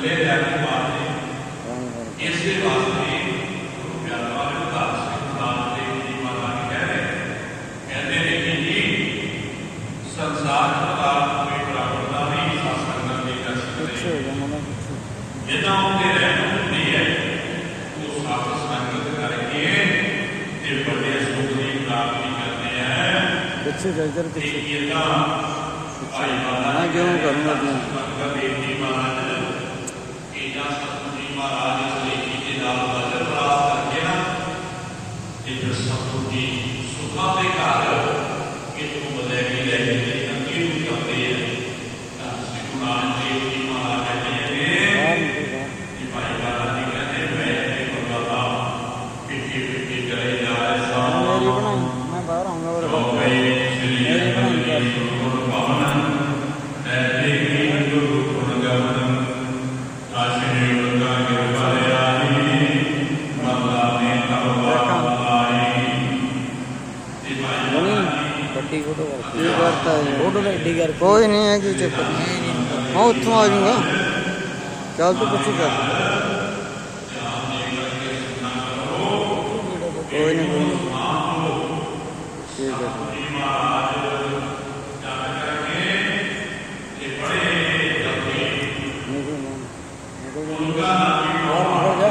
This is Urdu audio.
ਜਿਹੜਾ ਕਿ ਇਹ ਤਾਂ ਆਈ ਬਾਲਾ ਮੈਂ ਕਿਉਂ ਕਰੂੰਗਾ ਤੂੰ ਕਰ ਦੇ ਦੀ ਬਾਲਾ میں باہر آؤں گا ایڈی گھر کو چکر اب اتنا آ جاؤں گا چل تھی پچھلے گا کوئی مہارے